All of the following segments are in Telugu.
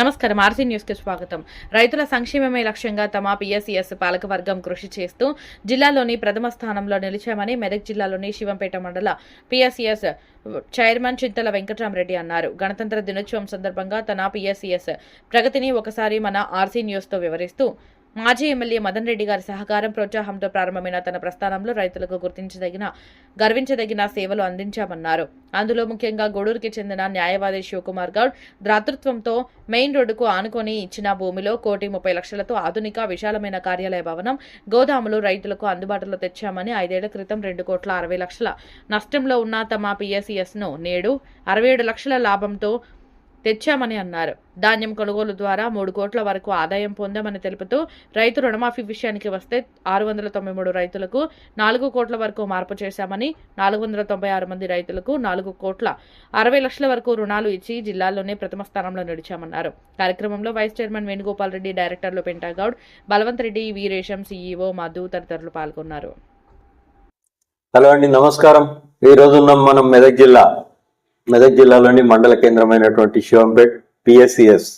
నమస్కారం ఆర్సీ న్యూస్కి స్వాగతం. రైతుల సంక్షేమమే లక్ష్యంగా తమ పిఎస్సిఎస్ పాలకవర్గం కృషి చేస్తూ జిల్లాలోని ప్రథమ స్థానంలో నిలిచామని మెదక్ జిల్లాలోని శివంపేట మండల పిఎస్సిఎస్ చైర్మన్ చింతల వెంకటరామరెడ్డి అన్నారు. గణతంత్ర దినోత్సవం సందర్భంగా తన పిఎస్సిఎస్ ప్రగతిని ఒకసారి మన ఆర్సీ న్యూస్తో వివరిస్తూ మాజీ ఎమ్మెల్యే మదన్ రెడ్డి గారి సహకారం ప్రోత్సాహంతో ప్రారంభమైన తన ప్రస్థానంలో రైతులకు గుర్తించదగిన గర్వించదగిన సేవలు అందించామన్నారు. అందులో ముఖ్యంగా గూడూరుకి చెందిన న్యాయవాది శివకుమార్ గౌడ్ దాతృత్వంతో మెయిన్ రోడ్డుకు ఆనుకొని ఇచ్చిన భూమిలో కోటి ముప్పై లక్షలతో ఆధునిక విశాలమైన కార్యాలయ భవనం గోదాములు రైతులకు అందుబాటులో తెచ్చామని ఐదేళ్ళ క్రితం రెండు కోట్ల అరవై లక్షల నష్టంలో ఉన్న తమ పిఎస్సిఎస్ను నేడు అరవై ఏడు లక్షల లాభంతో తెచ్చామని అన్నారు. ధాన్యం కొనుగోలు ద్వారా మూడు కోట్ల వరకు ఆదాయం పొందామని తెలుపుతూ రైతు రుణమాఫీ విషయానికి వస్తే ఆరు వందల తొంభై మూడు రైతులకు నాలుగు కోట్ల వరకు మార్పు చేశామని నాలుగు వందల తొంభై ఆరు మంది రైతులకు నాలుగు కోట్ల అరవై లక్షల వరకు రుణాలు ఇచ్చి జిల్లాలోనే ప్రథమ స్థానంలో నిలిచామన్నారు కార్యక్రమంలో వైస్ చైర్మన్ వేణుగోపాల్ రెడ్డి డైరెక్టర్లు పెంటాగౌడ్ బలవంత్ రెడ్డి వీరేశం సీఈఓ మధు తదితరులు పాల్గొన్నారు. హలో అండి నమస్కారం. ఈ రోజు మనం మెదక్ జిల్లా మెదక్ జిల్లాలోని మండల కేంద్రమైనటువంటి శివంపేట్ పిఎస్సిఎస్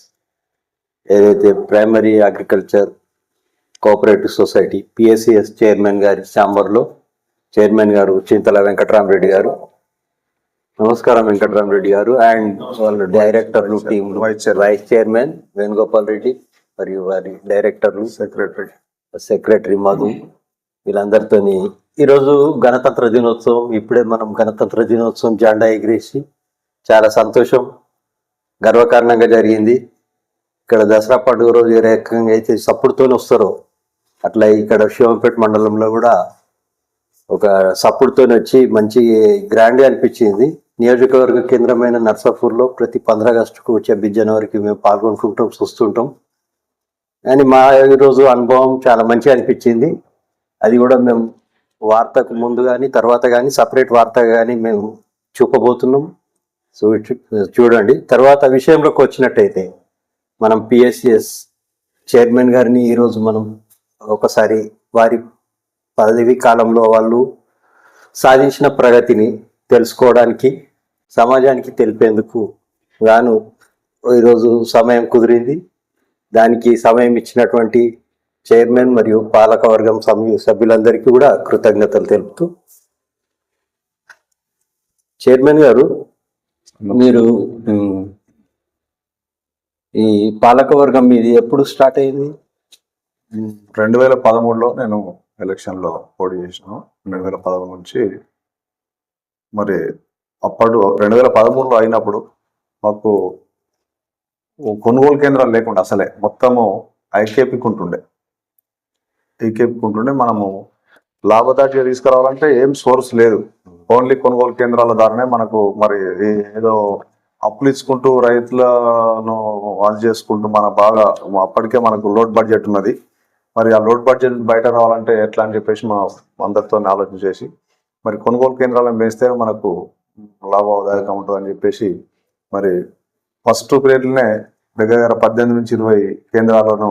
ఏదైతే primary agriculture cooperative society PSCS chairman గారి ఛాంబర్లో చైర్మన్ గారు చింతల వెంకటరామరెడ్డి గారు. నమస్కారం వెంకటరామరెడ్డి గారు. అండ్ వాళ్ళ డైరెక్టర్లు team vice vice chairman Venugopal Reddy మరియు వారి డైరెక్టర్లు. Secretary secretary Madhu. వీళ్ళందరితోని ఈరోజు గణతంత్ర దినోత్సవం. ఇప్పుడే మనం గణతంత్ర దినోత్సవం జెండా ఎగిరేసి చాలా సంతోషం. గర్వకారణంగా జరిగింది. ఇక్కడ దసరా పండుగ రోజు ఏ రకంగా అయితే సప్పుడుతోనే వస్తారో అట్లా ఇక్కడ శివంపేట మండలంలో కూడా ఒక సప్పుడుతోనే వచ్చి మంచి గ్రాండ్ అనిపించింది. నియోజకవర్గ కేంద్రమైన నర్సాపూర్లో ప్రతి పంద్ర ఆగస్టుకు వచ్చే బిజ్ జనవరికి మేము పాల్గొనుకుంటాం చూస్తుంటాం. కానీ మా ఈరోజు అనుభవం చాలా మంచి అనిపించింది. అది కూడా మేము వార్తకు ముందు కానీ తర్వాత కానీ సపరేట్ వార్త కానీ మేము చూపబోతున్నాం. సో చూ- చూడండి. తర్వాత విషయంలోకి వచ్చినట్టయితే మనం పిఎస్సిఎస్ చైర్మన్ గారిని ఈరోజు మనం ఒకసారి వారి పదవి కాలంలో వాళ్ళు సాధించిన ప్రగతిని తెలుసుకోవడానికి సమాజానికి తెలిపేందుకు గాను ఈరోజు సమయం కుదిరింది. దానికి సమయం ఇచ్చినటువంటి చైర్మన్ మరియు పాలకవర్గం సమయ సభ్యులందరికీ కూడా కృతజ్ఞతలు తెలుపుతూ చైర్మన్ గారు మీరు ఈ పాలకవర్గం మీది ఎప్పుడు స్టార్ట్ అయింది? రెండు వేల పదమూడులో నేను ఎలక్షన్లో పోటీ చేసాను రెండు వేల పదమూడు నుంచి మరి అప్పుడు రెండు వేల పదమూడులో అయినప్పుడు మాకు కొనుగోలు కేంద్రాలు లేకుండా అసలే మొత్తము ఐకేపీకి ఉంటుండే ఐకేపీకి ఉంటుండే మనము లాభదాటిగా తీసుకురావాలంటే ఏం సోర్స్ లేదు. ఓన్లీ కొనుగోలు కేంద్రాల ద్వారానే మనకు మరి ఏదో అప్పులు ఇచ్చుకుంటూ రైతులను వాళ్ళు చేసుకుంటూ మన బాగా అప్పటికే మనకు లోడ్ బడ్జెట్ ఉన్నది. మరి ఆ లోడ్ బడ్జెట్ బయట రావాలంటే ఎట్లా అని చెప్పేసి మా అందరితో ఆలోచన చేసి మరి కొనుగోలు కేంద్రాలను పెంచితే మనకు లాభదాయకం ఉంటుంది అని చెప్పేసి మరి ఫస్ట్ పీరియడ్లోనే దగ్గర దగ్గర పద్దెనిమిది నుంచి ఇరవై కేంద్రాలను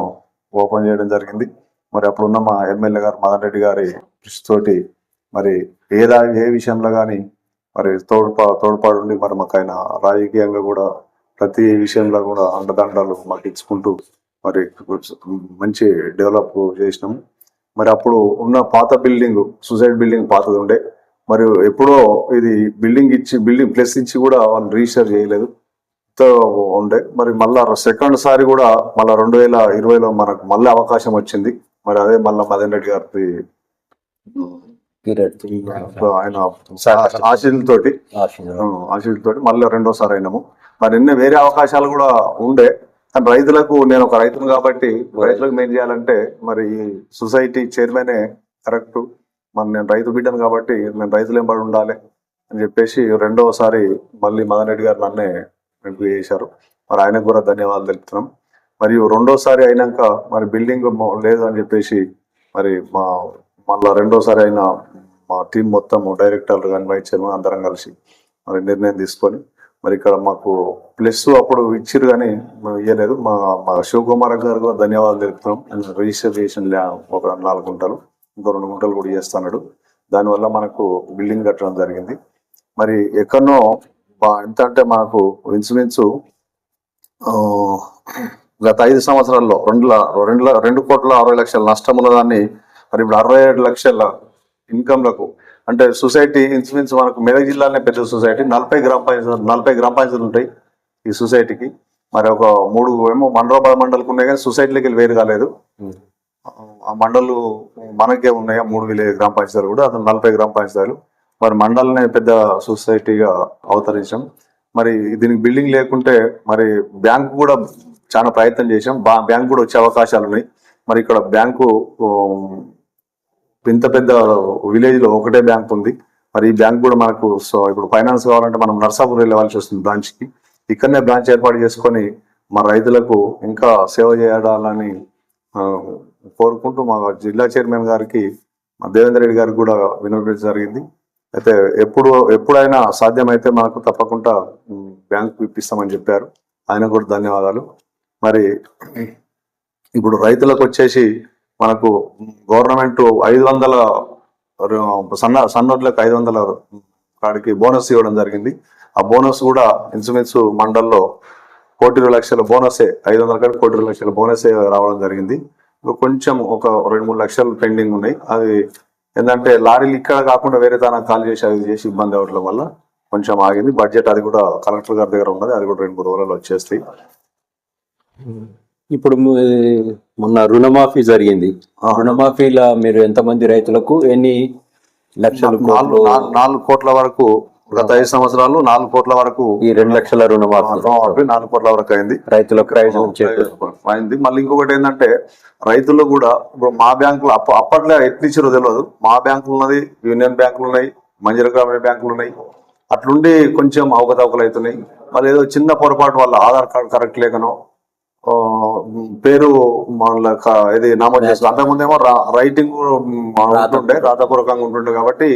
ఓపెన్ చేయడం జరిగింది. మరి అప్పుడున్న మా ఎమ్మెల్యే గారు మదన్ రెడ్డి గారి కృషితోటి మరి ఏదా ఏ విషయంలో కానీ మరి తోడ్పా తోడ్పాటు ఉండి మరి మాకు ఆయన రాజకీయంగా కూడా ప్రతి విషయంలో కూడా అండదండలు మాకు ఇచ్చుకుంటూ మరి మంచి డెవలప్ చేసినాము. మరి అప్పుడు ఉన్న పాత బిల్డింగ్ సూసైడ్ బిల్డింగ్ పాతది ఉండే. మరి ఎప్పుడో ఇది బిల్డింగ్ ఇచ్చి బిల్డింగ్ ప్లస్ ఇచ్చి కూడా వాళ్ళు రిజిస్టర్ చేయలేదు. ఉండే. మరి మళ్ళా సెకండ్ సారి కూడా మళ్ళా రెండు వేల ఇరవైలో మనకు మళ్ళీ అవకాశం వచ్చింది. మరి అదే మళ్ళీ మదన్ రెడ్డి గారి పీరియడ్. ఆయన మళ్ళీ రెండోసారి అయినాము మరి ఎన్నో వేరే అవకాశాలు కూడా ఉండే. కానీ రైతులకు నేను ఒక రైతును కాబట్టి రైతులకు మేలు చేయాలంటే మరి ఈ సొసైటీ చైర్మనే కరెక్ట్. మరి నేను రైతు బిడ్డను కాబట్టి నేను రైతులు ఏం పడి ఉండాలి అని చెప్పేసి రెండవసారి మళ్ళీ మదన్ రెడ్డి గారు నన్నే ఎంపిక చేశారు. మరి ఆయనకు కూడా ధన్యవాదాలు తెలుపుతున్నాం. మరియు రెండోసారి అయినాక మరి బిల్డింగ్ లేదు అని చెప్పేసి మరి మా మళ్ళా రెండోసారి అయిన మా టీం మొత్తం డైరెక్టర్లు కానీ వైస్ చైర్మన్ అందరం కలిసి మరి నిర్ణయం తీసుకొని మరి ఇక్కడ మాకు ప్లస్ అప్పుడు ఇచ్చిరు కానీ మేము ఇవ్వలేదు మా మా శివకుమార్ గారు కూడా ధన్యవాదాలు తెలుపుతున్నాం. రిజిస్టర్ చేసిన ఒక నాలుగు గుంటలు ఇంకో రెండు గుంటలు కూడా చేస్తున్నాడు. దానివల్ల మనకు బిల్డింగ్ కట్టడం జరిగింది. మరి ఎక్కడనో ఎంత అంటే మనకు ఇన్సూరెన్స్ గత ఐదు సంవత్సరాల్లో రెండు రెండు రెండు కోట్ల అరవై లక్షల నష్టం ఉన్నదాన్ని మరి ఇప్పుడు అరవై ఏడు లక్షల ఇన్కమ్లకు అంటే సొసైటీ ఇన్సూరెన్స్ మనకు మెదక్ జిల్లాలోనే పెద్ద సొసైటీ నలభై గ్రామ పంచాయతీ నలభై గ్రామ పంచాయతీలు ఉంటాయి ఈ సొసైటీకి. మరి ఒక మూడు ఏమో మండల మండలకు ఉన్నాయి కానీ సొసైటీలోకి వెళ్ళి వేరు కాలేదు. ఆ మండలు మనకే ఉన్నాయి మూడు విలేజ్ గ్రామ పంచాయతీలు కూడా అతను నలభై గ్రామ పంచాయతీలు. మరి మండలనే పెద్ద సొసైటీగా అవతరించాం. మరి దీనికి బిల్డింగ్ లేకుంటే మరి బ్యాంకు కూడా చాలా ప్రయత్నం బా బ్యాంక్ కూడా వచ్చే అవకాశాలు ఉన్నాయి. మరి ఇక్కడ బ్యాంకు ఇంత పెద్ద విలేజ్లో ఒకటే బ్యాంక్ ఉంది. మరి ఈ బ్యాంక్ కూడా మనకు సో ఇప్పుడు ఫైనాన్స్ కావాలంటే మనం నర్సాపూర్ వెళ్ళవలసి వస్తుంది బ్రాంచ్కి. ఇక్కడనే బ్రాంచ్ ఏర్పాటు చేసుకొని మా రైతులకు ఇంకా సేవ చేయాలని కోరుకుంటూ మా జిల్లా చైర్మన్ గారికి మా దేవేంద్ర రెడ్డి గారికి కూడా వినిపించడం జరిగింది. అయితే ఎప్పుడు ఎప్పుడైనా సాధ్యమైతే మనకు తప్పకుండా బ్యాంకు ఇప్పిస్తామని చెప్పారు. ఆయన కూడా ధన్యవాదాలు. మరి ఇప్పుడు రైతులకు వచ్చేసి మనకు గవర్నమెంట్ ఐదు వందల సన్న సన్నోట్లకు ఐదు వందల కాడికి బోనస్ ఇవ్వడం జరిగింది. ఆ బోనస్ కూడా ఇన్సూరెన్స్ మండల్లో కోటి లక్షల బోనసే ఐదు వందల కాడికి కోటి లక్షల బోనసే రావడం జరిగింది. కొంచెం ఒక రెండు మూడు లక్షలు పెండింగ్ ఉన్నాయి. అది ఏంటంటే లారీలు ఇక్కడ కాకుండా వేరే తానా కాల్ చేసి అది చేసి ఇబ్బంది అవ్వడం వల్ల కొంచెం ఆగింది. బడ్జెట్ అది కూడా కలెక్టర్ గారి దగ్గర ఉన్నది. అది కూడా రెండు మూడు రోజులలో వచ్చేస్తాయి. ఇప్పుడు మొన్న రుణమాఫీ జరిగింది. ఆ. రుణమాఫీలో మీరు ఎంతమంది రైతులకు ఎన్ని లక్షలు నాలుగు కోట్ల వరకు గత ఐదు సంవత్సరాలు నాలుగు కోట్ల వరకు ఈ రెండు లక్షల రుణమాఫీ. నాలుగు కోట్ల వరకు అయింది. రైతులకు. అయింది. మళ్ళీ ఇంకొకటి ఏంటంటే రైతులు కూడా ఇప్పుడు మా బ్యాంకులు అప్ప అప్పట్లో ఎట్లు ఇచ్చారో తెలియదు మా బ్యాంకులు ఉన్నది యూనియన్ బ్యాంకులు ఉన్నాయి మంజీర గ్రామీణ బ్యాంకులు ఉన్నాయి. అట్లుండి కొంచెం అవకతవకలు అవుతున్నాయి. మళ్ళీ ఏదో చిన్న పొరపాటు వల్ల ఆధార్ కార్డు కరెక్ట్ లేకనో పేరు ఇది నమోదు చేసుకో అంతకుముందేమో రైటింగ్ ఉంటుండే రాతపూర్వకంగా ఉంటుండే కాబట్టి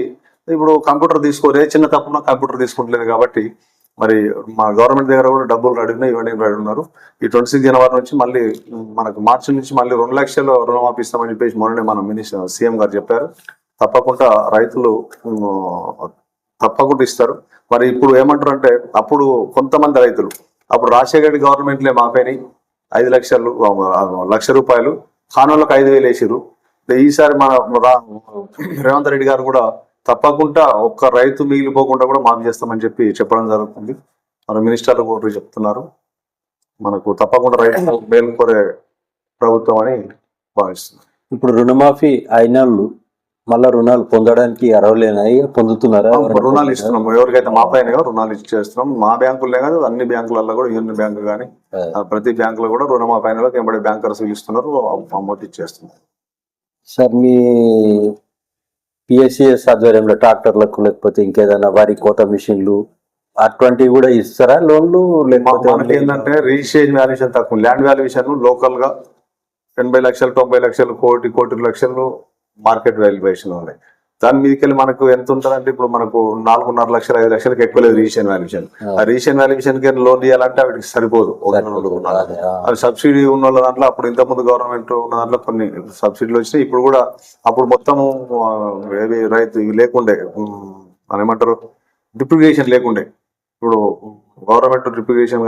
ఇప్పుడు కంప్యూటర్ తీసుకోరే చిన్న తప్పున కంప్యూటర్ తీసుకుంటలేదు కాబట్టి మరి మా గవర్నమెంట్ దగ్గర కూడా డబ్బులు ఉన్నాయి ఇవన్నీ ఉన్నారు ఈ ట్వంటీ సిక్స్ జనవరి నుంచి మళ్ళీ మనకు మార్చి నుంచి మళ్ళీ రెండు లక్షలు రుణమాఫీ ఇస్తామని చెప్పేసి మొన్ననే మన మినిస్టర్ సీఎం గారు చెప్పారు. తప్పకుండా రైతులు తప్పకుండా ఇస్తారు. మరి ఇప్పుడు ఏమంటారు అంటే అప్పుడు కొంతమంది రైతులు అప్పుడు రాజశేఖర రెడ్డి గవర్నమెంట్లే మాపైనాయి ఐదు లక్షలు లక్ష రూపాయలు. ఖానాలకు ఐదు వేలు వేసిరు ఈసారి మన రేవంత్ రెడ్డి గారు కూడా తప్పకుండా ఒక్క రైతు మిగిలిపోకుండా కూడా మాఫీ చేస్తామని చెప్పి చెప్పడం జరుగుతుంది. మన మినిస్టర్లు కూడా చెప్తున్నారు. మనకు తప్పకుండా రైతు మేలుకోరే ప్రభుత్వం అని భావిస్తున్నాను ఇప్పుడు రుణమాఫీ అయినళ్ళు మళ్ళా రుణాలు పొందడానికి అర్హులేనాయి? పొందుతున్నారా? రుణాలు ఇస్తున్నాం. ఎవరికైతే మా పైన రుణాలు ఇచ్చేస్తున్నాం మా బ్యాంకులనే కాదు అన్ని బ్యాంకులలో కూడా యూనియన్ బ్యాంకు కానీ ప్రతి బ్యాంకులో కూడా రుణమా పైన ఎంబడి బ్యాంకర్స్ పిలుస్తున్నారు అమౌంట్ ఇచ్చేస్తున్నారు. సార్ మీ పిఎస్సిఎస్ ఆధ్వర్యంలో ట్రాక్టర్లకు లేకపోతే ఇంకేదైనా వరి కోత మిషన్లు అటువంటివి కూడా ఇస్తారా లోన్లు లేకపోతే ఏంటంటే రిజిస్ట్రేషన్ వాల్యుయేషన్ తక్కువ? ల్యాండ్ వాల్యుయేషన్ లోకల్గా ఎనభై లక్షలు తొంభై లక్షలు కోటి కోటి లక్షలు మార్కెట్ వాల్యుయేషన్ ఉన్నాయి దాని మీదకి వెళ్ళి మనకు ఎంత ఉంటుందంటే ఇప్పుడు మనకు నాలుగున్నర లక్షలు ఐదు లక్షలకి ఎక్కువ లేదు రిజిస్ట్రేషన్ వాల్యుయేషన్ ఆ. రిజిస్ట్రేషన్ వాల్యుయేషన్కి లోన్ ఇవ్వాలంటే వాటికి సరిపోదు. అదే, సబ్సిడీ ఉన్న దాంట్లో అప్పుడు ఇంత ముందు గవర్నమెంట్ ఉన్న దాంట్లో కొన్ని సబ్సిడీలు వచ్చినాయి. ఇప్పుడు కూడా అప్పుడు మొత్తం ఏవి రైతు ఇవి లేకుండే. ఏమంటారు? డిప్రిగేషన్ లేకుండే. ఇప్పుడు గవర్నమెంట్ డిప్రిగేషన్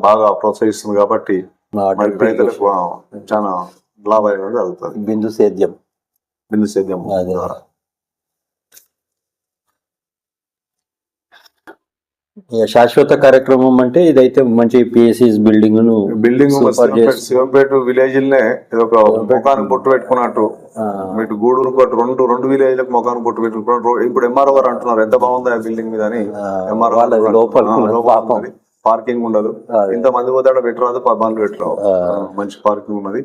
బాగా ప్రోత్సహిస్తుంది కాబట్టి రైతులకు చాలా లాభం జరుగుతుంది బిందు సేద్యం. బిందు సేద్యం. ద్వారా. శాశ్వత కార్యక్రమం అంటే ఇదైతే మంచి PSCS building building Shivampet village నే ఇది ఒక ముఖానికి బొట్టు పెట్టుకున్నట్టు ఇటు గూడూరు కొట్టు రెండు రెండు విలేజ్లకు ముఖానికి బొట్టు పెట్టుకున్నారు ఇప్పుడు ఎంఆర్ఓ గారు అంటున్నారు ఎంత బాగుంది ఆ బిల్డింగ్ మీద అని ఎంఆర్ఓ పాపం. పార్కింగ్ ఉండదు. ఇంత మంది పోతాడో పెట్టరాదు బండ్లు పెట్టరావు. మంచి పార్కింగ్ ఉన్నది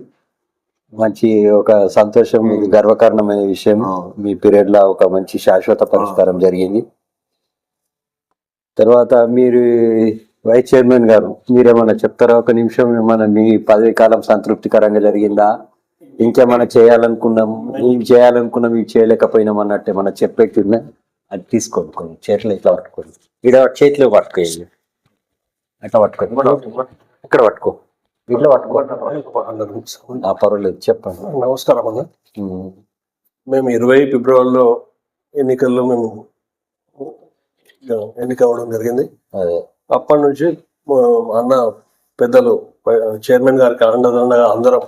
మంచి ఒక సంతోషం గర్వకారణమైన విషయం. మీ పీరియడ్లో ఒక మంచి శాశ్వత పరిష్కారం జరిగింది. తర్వాత మీరు వైస్ చైర్మన్ గారు మీరేమన్నా చెప్తారా? ఒక నిమిషం ఏమన్నా మీ పదవి కాలం సంతృప్తికరంగా జరిగిందా? ఇంకేమైనా చేయాలనుకున్నాం ఇవి చేయాలనుకున్నాం ఇవి చేయలేకపోయినాం అన్నట్టు ఏమన్నా చెప్పేట్టున్నా అది తీసుకోండి కొన్ని చేతిలో ఇట్లా పట్టుకోండి. ఇక్కడ చేతిలో పట్టుకోండి. అట్లా పట్టుకోండి. ఇక్కడ పట్టుకో. ఆ, పర్వాలేదు చెప్పండి. నమస్కారం అన్న. మేము ఇరవై ఫిబ్రవరిలో ఎన్నికల్లో మేము ఎన్నిక అవ్వడం జరిగింది. అదే. అప్పటి నుంచి అన్న పెద్దలు చైర్మన్ గారికి అండదండగా అందరం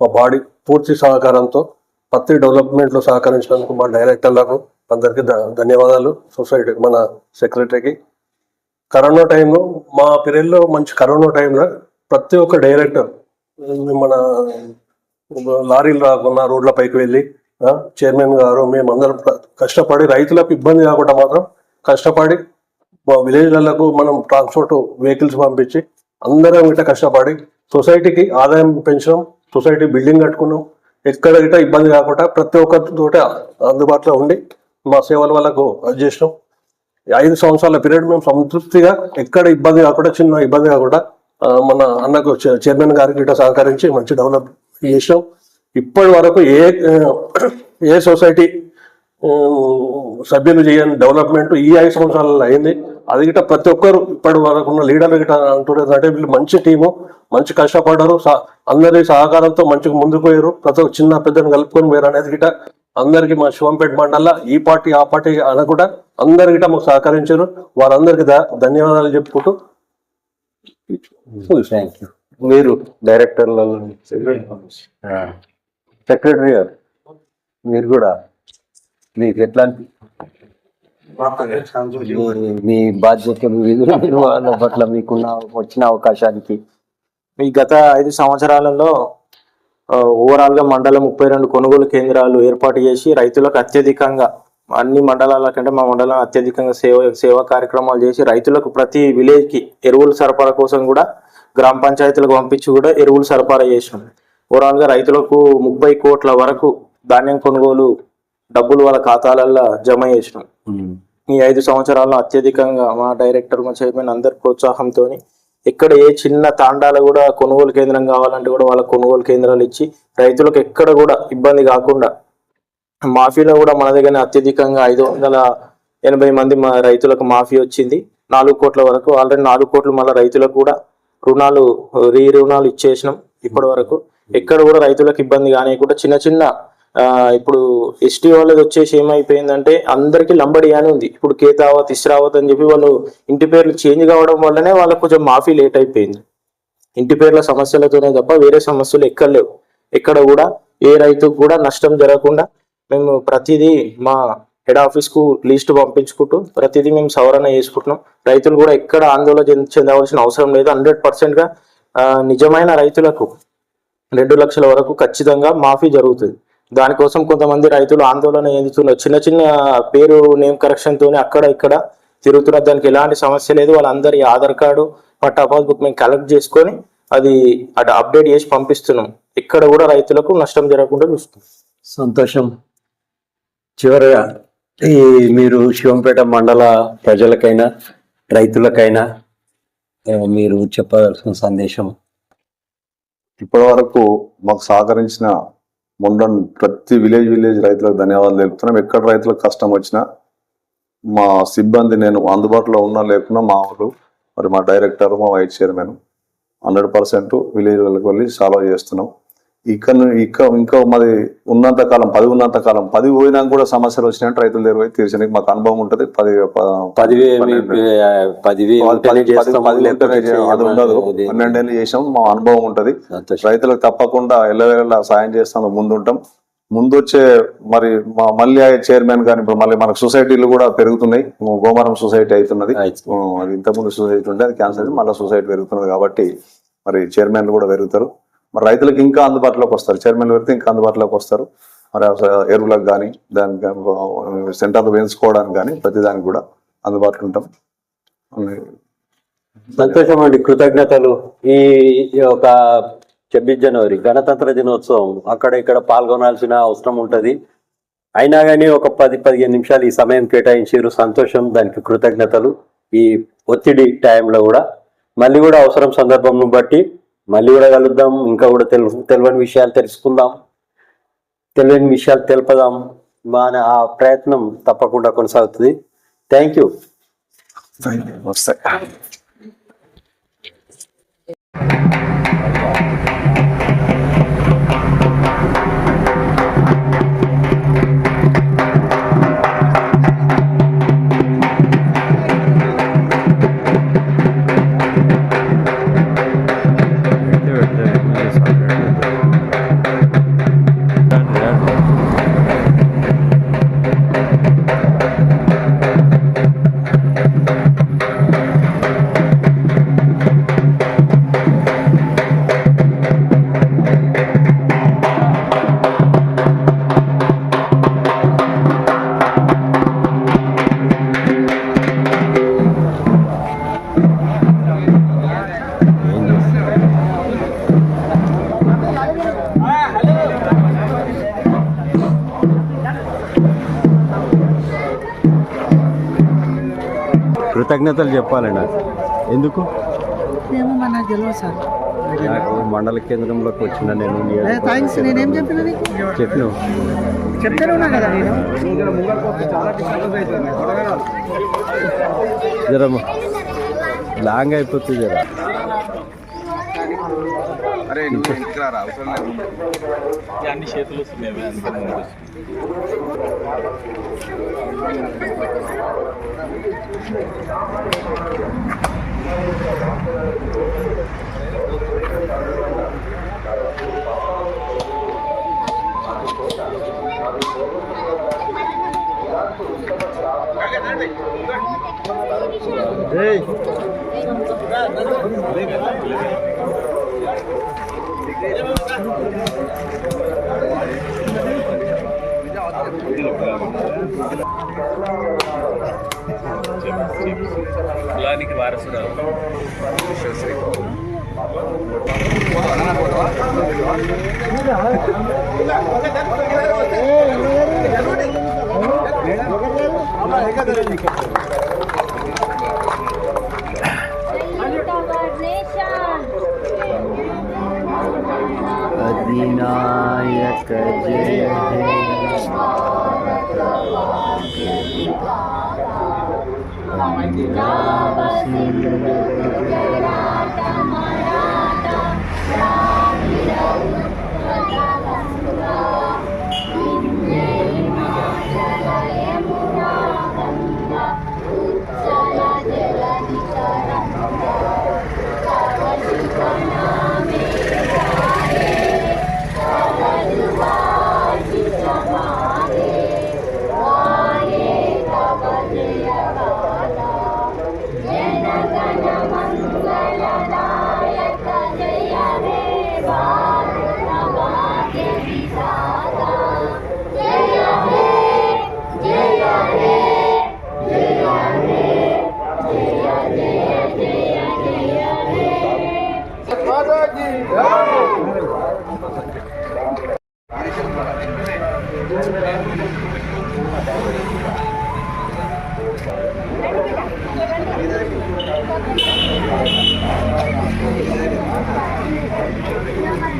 మా బాడీ పూర్తి సహకారంతో పత్తి డెవలప్మెంట్లో సహకరించినందుకు మా డైరెక్టర్లకు అందరికీ ధన్యవాదాలు. సొసైటీ మన సెక్రటరీకి. కరోనా టైంలో మా పీరియడ్లో మంచి కరోనా టైంలో ప్రతి ఒక్క డైరెక్టర్ మన లారీలు రాకుండా రోడ్ల పైకి వెళ్ళి చైర్మన్ గారు మేమందరం కష్టపడి రైతులకు ఇబ్బంది కాకుండా మాత్రం కష్టపడి మా విలేజ్లకు మనం ట్రాన్స్పోర్ట్ వెహికల్స్ పంపించి అందరం ఇట్లా కష్టపడి సొసైటీకి ఆదాయం పెంచడం సొసైటీ బిల్డింగ్ కట్టుకున్నాం. ఎక్కడ గిట్ట ఇబ్బంది కాకుండా ప్రతి ఒక్కరితోటి అందుబాటులో ఉండి మా సేవల వాళ్ళకు అది చేసినాం. ఐదు సంవత్సరాల పీరియడ్ మేము సంతృప్తిగా ఎక్కడ ఇబ్బంది కాకుండా చిన్న ఇబ్బంది కాకుండా మన అన్నకు చైర్మన్ గారికి ఇట్లా సహకరించి మంచి డెవలప్ చేసాం ఇప్పటి వరకు ఏ ఏ సొసైటీ సభ్యులు చేయని డెవలప్మెంట్ ఈ ఐదు సంవత్సరాలలో అయింది. అది గిట్ట ప్రతి ఒక్కరు ఇప్పటి వరకు ఉన్న లీడర్లు గిట్ట అంటున్నారు అంటే వీళ్ళు మంచి టీము మంచి కష్టపడ్డారు. అందరి సహకారంతో మంచిగా ముందుకు పోయారు. ప్రతి ఒక్క చిన్న పెద్దను కలుపుకొని పోయారు అనేది గిట అందరికి మా శివంపేట మండల ఈ పార్టీ ఆ పార్టీ అనకుండా అందరి గిట్ట మాకు సహకరించారు. వారందరికి ధన్యవాదాలు చెప్పుకుంటూ థ్యాంక్ యూ మీరు డైరెక్టర్లలో సెక్రటరీ గారు. మీరు కూడా మీకు ఎట్లా అనిపి- మీ- మీ బాధ్యతలు విధుల నిర్వహణ పట్ల మీకున్న వచ్చిన అవకాశానికి? ఈ గత ఐదు సంవత్సరాలలో ఓవరాల్గా మండలం ముప్పై రెండు కొనుగోలు కేంద్రాలు ఏర్పాటు చేసి రైతులకు అత్యధికంగా అన్ని మండలాల కంటే మా మండలం అత్యధికంగా సేవ సేవా కార్యక్రమాలు చేసి రైతులకు ప్రతి విలేజ్కి ఎరువుల సరఫరా కోసం కూడా గ్రామ పంచాయతీలకు పంపించి కూడా ఎరువులు సరఫరా చేసినాం ఓవరాల్గా రైతులకు ముప్పై కోట్ల వరకు ధాన్యం కొనుగోలు డబ్బులు వాళ్ళ ఖాతాలలో జమ చేసినాం. ఈ ఐదు సంవత్సరాల్లో అత్యధికంగా మా డైరెక్టర్ మా చైర్మన్ అందరి ప్రోత్సాహంతో ఎక్కడ ఏ చిన్న తాండాలు కూడా కొనుగోలు కేంద్రం కావాలంటే కూడా వాళ్ళ కొనుగోలు కేంద్రాలు ఇచ్చి రైతులకు ఎక్కడ కూడా ఇబ్బంది కాకుండా మాఫీలో కూడా మన దగ్గర అత్యధికంగా ఐదు వందల ఎనభై మంది మా రైతులకు మాఫీ వచ్చింది. నాలుగు కోట్ల వరకు ఆల్రెడీ నాలుగు కోట్లు మళ్ళీ రైతులకు కూడా రుణాలు రీ రుణాలు ఇచ్చేసినాం ఇప్పటి వరకు. ఎక్కడ కూడా రైతులకు ఇబ్బంది కానీ కూడా చిన్న చిన్న ఇప్పుడు ఎస్టీ వాళ్ళది వచ్చేసి ఏమైపోయిందంటే అందరికి లంబడి అని ఉంది. ఇప్పుడు కేతావత్ ఇస్రావత్ అని చెప్పి వాళ్ళు ఇంటి పేర్లు చేంజ్ కావడం వల్లనే వాళ్ళకి కొంచెం మాఫీ లేట్ అయిపోయింది. ఇంటి పేర్ల సమస్యలతోనే తప్ప వేరే సమస్యలు ఎక్కడ లేవు. ఎక్కడ కూడా ఏ రైతుకు కూడా నష్టం జరగకుండా మేము ప్రతిదీ మా హెడ్ ఆఫీస్కు లిస్ట్ పంపించుకుంటూ ప్రతిదీ మేము సవరణ చేసుకుంటున్నాం. రైతులు కూడా ఎక్కడ ఆందోళన చెందవలసిన అవసరం లేదు. హండ్రెడ్ పర్సెంట్గా నిజమైన రైతులకు రెండు లక్షల వరకు ఖచ్చితంగా మాఫీ జరుగుతుంది. దానికోసం కొంతమంది రైతులు ఆందోళన చెందుతున్నారు. చిన్న చిన్న పేరు నేమ్ కరెక్షన్తోనే అక్కడ ఇక్కడ తిరుగుతున్నారు. దానికి ఎలాంటి సమస్య లేదు. వాళ్ళందరి ఆధార్ కార్డు పట్టా పాస్బుక్ మేము కలెక్ట్ చేసుకొని అది అటు అప్డేట్ చేసి పంపిస్తున్నాం. ఇక్కడ కూడా రైతులకు నష్టం జరగకుండా చూస్తున్నాం. సంతోషం. చివరగా ఈ మీరు శివంపేట మండల ప్రజలకైనా రైతులకైనా మీరు చెప్పవలసిన సందేశం. ఇప్పటి వరకు మాకు సహకరించిన మొండన్ ప్రతి విలేజ్ విలేజ్ రైతులకు ధన్యవాదాలు తెలుపుతున్నాం. ఎక్కడ రైతులకు కష్టం వచ్చినా మా సిబ్బంది నేను అందుబాటులో ఉన్నా లేకున్నా మా వాళ్ళు మరి మా డైరెక్టర్ మా వైస్ చైర్మన్ హండ్రెడ్ పర్సెంట్ విలేజ్లకు వెళ్ళి సాల్వ్ చేస్తున్నాం. ఇక్కడ ఇంకా ఇంకా మాది ఉన్నంత కాలం పది ఉన్నంత కాలం పది పోయినా కూడా సమస్యలు వచ్చినట్టు రైతుల దగ్గర పోయి తీర్చడానికి మాకు అనుభవం ఉంటుంది. పది అది ఉండదు. పన్నెండేళ్ళు చేసాం మా అనుభవం ఉంటది. రైతులకు తప్పకుండా ఎల్లవేళ సాయం చేస్తాం ముందుంటాం. ముందు వచ్చే మరి మా మళ్ళీ చైర్మన్ కానీ ఇప్పుడు మళ్ళీ మనకు సొసైటీలు కూడా పెరుగుతున్నాయి. గోమరం సొసైటీ అవుతున్నది అది ఇంతకుముందు సొసైటీ ఉంటే అది క్యాన్సర్ మళ్ళీ సొసైటీ పెరుగుతున్నది కాబట్టి మరి చైర్మన్లు కూడా పెరుగుతారు. మరి రైతులకు ఇంకా అందుబాటులోకి వస్తారు. చైర్మన్ పెడితే ఇంకా అందుబాటులోకి వస్తారు. మరి ఎరువులకు కానీ దానికి సెంటర్లు వేయించుకోవడానికి కానీ ప్రతిదానికి కూడా అందుబాటులో ఉంటాం. సంతోషం అండి. కృతజ్ఞతలు. ఈ ఒక ఛబ్బీస్ జనవరి గణతంత్ర దినోత్సవం అక్కడ ఇక్కడ పాల్గొనాల్సిన అవసరం ఉంటుంది. అయినా కానీ ఒక పది పదిహేను నిమిషాలు ఈ సమయం కేటాయించారు సంతోషం. దానికి కృతజ్ఞతలు. ఈ ఒత్తిడి టైంలో కూడా. మళ్ళీ కూడా అవసరం సందర్భం బట్టి మళ్ళీ కూడా కలుద్దాం. ఇంకా కూడా తెలు తెలియని విషయాలు తెలుసుకుందాం. తెలియని విషయాలు తెలుపదాం. మన ఆ ప్రయత్నం తప్పకుండా కొనసాగుతుంది. థ్యాంక్ యూ వస్తాయి కృతజ్ఞతలు చెప్పాలి నాకు. ఎందుకు? ఏమో మరి నాకు తెలియదు సార్. నాకు మండల కేంద్రంలోకి వచ్చిన నేను థ్యాంక్స్ నేనేం చెప్పిన నీకు చెప్పిన చెప్తానే ఉన్నా కదా నేను జర లాంగ్ అయిపోతుంది జర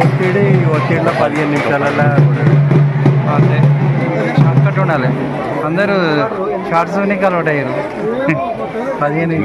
ఒత్తిడి ఒత్తిడిలో పదిహేను నిమిషాలలో అంతే. షార్ట్ కట్ ఉండాలి. అందరూ షార్ట్స్ అలవాటు అయ్యారు. పదిహేను.